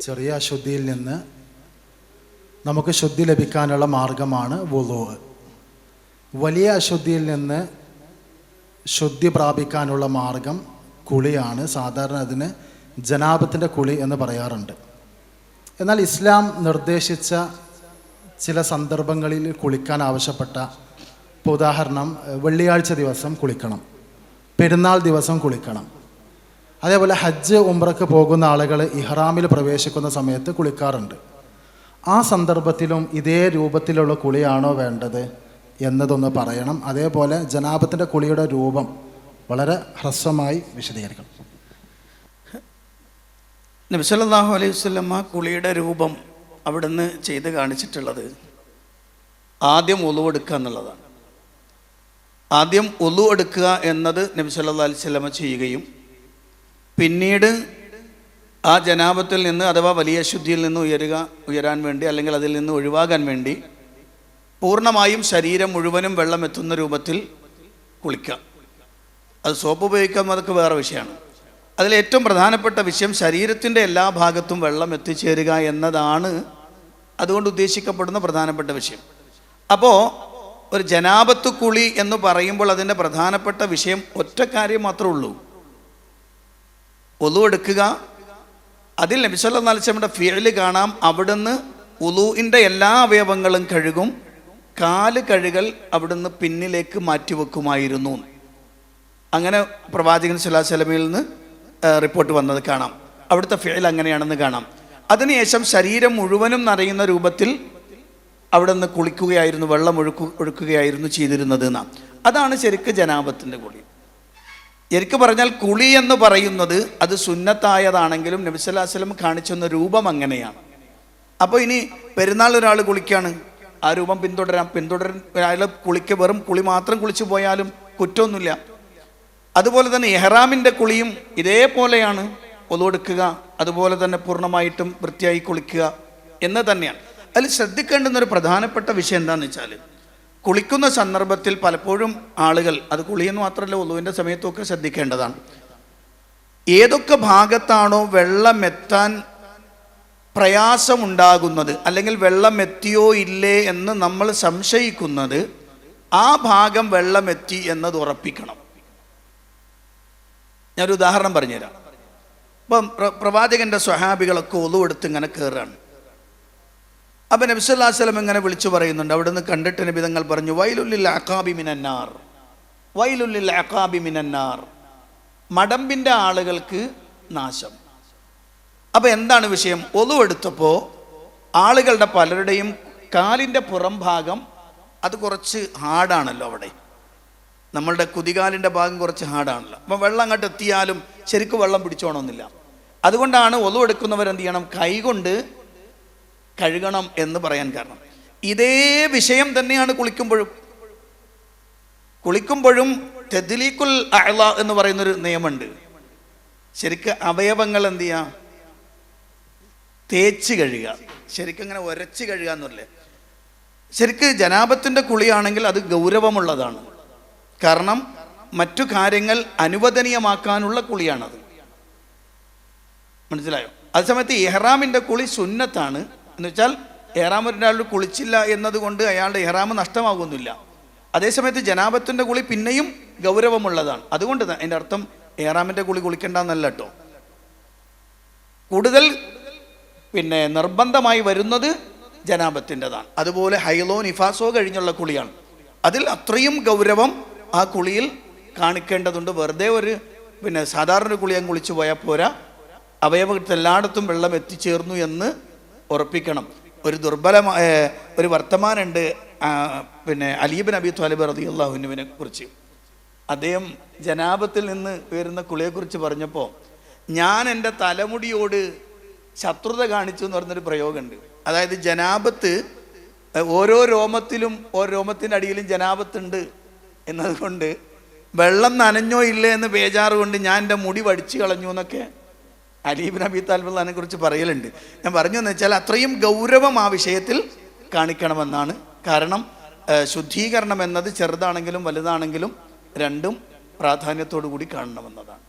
ചെറിയ അശുദ്ധിയിൽ നിന്ന് നമുക്ക് ശുദ്ധി ലഭിക്കാനുള്ള മാർഗമാണ് വുളു. വലിയ അശുദ്ധിയിൽ നിന്ന് ശുദ്ധി പ്രാപിക്കാനുള്ള മാർഗം കുളിയാണ്. സാധാരണ അതിന് ജനാപത്തിന്റെ കുളി എന്ന് പറയാറുണ്ട്. എന്നാൽ ഇസ്ലാം നിർദ്ദേശിച്ച ചില സന്ദർഭങ്ങളിൽ കുളിക്കാൻ ആവശ്യപ്പെട്ട ഇപ്പോൾ ഉദാഹരണം വെള്ളിയാഴ്ച ദിവസം കുളിക്കണം. പെരുന്നാൾ ദിവസം കുളിക്കണം. അതേപോലെ ഹജ്ജ് ഉംറക്ക് പോകുന്ന ആളുകൾ ഇഹ്റാമിൽ പ്രവേശിക്കുന്ന സമയത്ത് കുളിക്കാറുണ്ട്. ആ സന്ദർഭത്തിലും ഇതേ രൂപത്തിലുള്ള കുളിയാണോ വേണ്ടത് എന്നതൊന്ന് പറയണം. അതേപോലെ ജനാബത്തിന്റെ കുളിയുടെ രൂപം വളരെ ഹ്രസ്വമായി വിശദീകരിക്കണം. നബിസല്ലാഹു അലൈഹി വസല്ലമ കുളിയുടെ രൂപം അവിടുന്ന് ചെയ്ത് കാണിച്ചിട്ടുള്ളത് ആദ്യം ഒലു എടുക്കുക എന്നുള്ളതാണ്. ആദ്യം ഒലു എടുക്കുക എന്നത് നബി സല്ലാ അലൈഹി സ്വലമ ചെയ്യുകയും പിന്നീട് ആ ജനാപത്തിൽ നിന്ന് അഥവാ വലിയ ശുദ്ധിയിൽ നിന്ന് ഉയരുക ഉയരാൻ വേണ്ടി അല്ലെങ്കിൽ അതിൽ നിന്ന് ഒഴിവാകാൻ വേണ്ടി പൂർണമായും ശരീരം മുഴുവനും വെള്ളം എത്തുന്ന രൂപത്തിൽ കുളിക്കുക. അത് സോപ്പ് ഉപയോഗിക്കാൻ അതൊക്കെ വേറെ വിഷയമാണ്. അതിൽ ഏറ്റവും പ്രധാനപ്പെട്ട വിഷയം ശരീരത്തിന്റെ എല്ലാ ഭാഗത്തും വെള്ളം എത്തിച്ചേരുക എന്നതാണ് അതുകൊണ്ട് ഉദ്ദേശിക്കപ്പെടുന്ന പ്രധാനപ്പെട്ട വിഷയം. അപ്പോൾ ഒരു ജനാപത്ത് കുളി എന്ന് പറയുമ്പോൾ അതിന്റെ പ്രധാനപ്പെട്ട വിഷയം ഒറ്റ കാര്യം മാത്രമേ ഉള്ളൂ. ഒലു എടുക്കുക. അതിൽ നബിസ്വല്ലാ അലിസ്ലമിന്റെ ഫീൽ കാണാം. അവിടുന്ന് ഉലുവിന്റെ എല്ലാ അവയവങ്ങളും കഴുകും. കാൽ കഴുകൽ അവിടുന്ന് പിന്നിലേക്ക് മാറ്റിവെക്കുമായിരുന്നു അങ്ങനെ പ്രവാചകൻ സുല്ലാ സ്വലമയിൽ നിന്ന് റിപ്പോർട്ട് വന്നത് കാണാം. അവിടുത്തെ ഫീൽ അങ്ങനെയാണെന്ന് കാണാം. അതിനുശേഷം ശരീരം മുഴുവനും നിറയുന്ന രൂപത്തിൽ അവിടെ നിന്ന് കുളിക്കുകയായിരുന്നു വെള്ളം ഒഴുക്കു ഒഴുക്കുകയായിരുന്നു ചെയ്തിരുന്നത് എന്നാണ്. അതാണ് ശരിക്ക് ജനാപത്തിന്റെ കുളി ശരിക്ക് പറഞ്ഞാൽ കുളി എന്ന് പറയുന്നത് അത് സുന്നത്തായതാണെങ്കിലും നബിസ്വല്ലാസ്ലം കാണിച്ചെന്ന രൂപം അങ്ങനെയാണ്. അപ്പോൾ ഇനി പെരുന്നാൾ ഒരാൾ കുളിക്കുകയാണ് ആ രൂപം പിന്തുടരാം. പിന്തുടരാൻ അയാൾ കുളിക്ക വെറും കുളി മാത്രം കുളിച്ചു പോയാലും കുറ്റമൊന്നുമില്ല. അതുപോലെ തന്നെ എഹ്റാമിന്റെ കുളിയും ഇതേപോലെയാണ്. ഒതുകൊടുക്കുക അതുപോലെ തന്നെ പൂർണമായിട്ടും വൃത്തിയായി കുളിക്കുക എന്ന് തന്നെയാണ്. അതിൽ ശ്രദ്ധിക്കേണ്ടുന്ന ഒരു പ്രധാനപ്പെട്ട വിഷയം എന്താണെന്ന് വെച്ചാൽ കുളിക്കുന്ന സന്ദർഭത്തിൽ പലപ്പോഴും ആളുകൾ അത് കുളിയെന്ന് മാത്രമല്ല ഒതുവിന്റെ സമയത്തൊക്കെ ശ്രദ്ധിക്കേണ്ടതാണ്. ഏതൊക്കെ ഭാഗത്താണോ വെള്ളമെത്താൻ പ്രയാസമുണ്ടാകുന്നത് അല്ലെങ്കിൽ വെള്ളം എത്തിയോ ഇല്ലേ എന്ന് നമ്മൾ സംശയിക്കുന്നത് ആ ഭാഗം വെള്ളമെത്തി എന്നത് ഉറപ്പിക്കണം. ഞാനൊരു ഉദാഹരണം പറഞ്ഞുതരാം. ഇപ്പം പ്ര- പ്രവാചകന്റെ സ്വഹാബികളൊക്കെ ഒതുവെടുത്ത് ഇങ്ങനെ കയറുകയാണ് അപ്പം നബിസ്വല്ലാ സ്വലം ഇങ്ങനെ വിളിച്ചു പറയുന്നുണ്ട്. അവിടുന്ന് കണ്ടിട്ട് നബിതങ്ങൾ പറഞ്ഞു വൈലുള്ളിൽ അക്കാബി മിനന്നാർ വൈലുള്ളിൽ അക്കാബി മിനന്നാർ മടമ്പിന്റെ ആളുകൾക്ക് നാശം. അപ്പോൾ എന്താണ് വിഷയം? ഒതു എടുത്തപ്പോൾ ആളുകളുടെ പലരുടെയും കാലിന്റെ പുറം ഭാഗം അത് കുറച്ച് ഹാർഡാണല്ലോ അവിടെ. നമ്മളുടെ കുതികാലിന്റെ ഭാഗം കുറച്ച് ഹാർഡാണല്ലോ. അപ്പം വെള്ളം അങ്ങോട്ട് എത്തിയാലും ശരിക്കും വെള്ളം പിടിച്ചോണമെന്നില്ല അതുകൊണ്ടാണ് ഒതു എടുക്കുന്നവർ എന്ത് ചെയ്യണം? കൈകൊണ്ട് കഴുകണം എന്ന് പറയാൻ കാരണം. ഇതേ വിഷയം തന്നെയാണ് കുളിക്കുമ്പോഴും. കുളിക്കുമ്പോഴും തെദിലീക്കുൽ അഴ എന്ന് പറയുന്നൊരു നിയമമുണ്ട്. ശരിക്ക് അവയവങ്ങൾ എന്ത് ചെയ്യാം? തേച്ച് കഴുകുക. ശരിക്കും ഇങ്ങനെ ഉരച്ച് കഴുകുക എന്നല്ലേ ശരിക്ക് ജനാപത്തിന്റെ കുളിയാണെങ്കിൽ അത് ഗൗരവമുള്ളതാണ്. കാരണം മറ്റു കാര്യങ്ങൾ അനുവദനീയമാക്കാനുള്ള കുളിയാണത്. മനസ്സിലായോ? അതേസമയത്ത് ഇഹ്റാമിന്റെ കുളി സുന്നത്താണ്. എന്ന് വെച്ചാൽ ഇഹ്റാം ഒരാൾ കുളിച്ചില്ല എന്നതുകൊണ്ട് അയാളുടെ ഇഹ്റാം നഷ്ടമാകുന്നില്ല. അതേസമയത്ത് ജനാപത്തിന്റെ കുളി പിന്നെയും ഗൗരവമുള്ളതാണ്. അതുകൊണ്ട് അതിന്റെ അർത്ഥം എഹ്റാമിന്റെ കുളി കുളിക്കേണ്ടെന്നല്ല കേട്ടോ. കൂടുതൽ പിന്നെ നിർബന്ധമായി വരുന്നത് ജനാപത്തിന്റെതാണ് അതുപോലെ ഹൈലോ നിഫാസോ കഴിഞ്ഞുള്ള കുളിയാണ്. അതിൽ അത്രയും ഗൗരവം ആ കുളിയിൽ കാണിക്കേണ്ടതുണ്ട്. വെറുതെ ഒരു പിന്നെ സാധാരണ കുളി കുളിയാൻ കുളിച്ചു പോയാൽ പോരാ. അവയവത്തിൽ എല്ലായിടത്തും വെള്ളം എത്തിച്ചേർന്നു എന്ന് ഉറപ്പിക്കണം. ഒരു ദുർബലമായ ഒരു വർത്തമാനുണ്ട് പിന്നെ അലീബിൻ അബി ത്വാലിബ് റതി അള്ളാഹുനുവിനെ കുറിച്ച്. അദ്ദേഹം ജനാപത്തിൽ നിന്ന് വരുന്ന കുളിയെക്കുറിച്ച് പറഞ്ഞപ്പോൾ ഞാൻ എന്റെ തലമുടിയോട് ശത്രുത കാണിച്ചു എന്ന് പറഞ്ഞൊരു പ്രയോഗമുണ്ട്. അതായത് ജനാപത്ത് ഓരോ രോമത്തിലും ഓരോ രോമത്തിന്റെ അടിയിലും ജനാപത്തുണ്ട് എന്നതുകൊണ്ട് വെള്ളം നനഞ്ഞോ ഇല്ലേ എന്ന് ബേജാറ് കൊണ്ട് ഞാൻ എന്റെ മുടി വടിച്ചു കളഞ്ഞു എന്നൊക്കെ അലീബിൻ അബി താൽബുള്ളതിനെ കുറിച്ച് പറയലുണ്ട്. ഞാൻ പറഞ്ഞു എന്ന് വെച്ചാൽ അത്രയും ഗൗരവം ആ വിഷയത്തിൽ കാണിക്കണമെന്നാണ്. കാരണം ശുദ്ധീകരണം എന്നത് ചെറുതാണെങ്കിലും വലുതാണെങ്കിലും രണ്ടും പ്രാധാന്യത്തോടു കൂടി കാണണമെന്നതാണ്.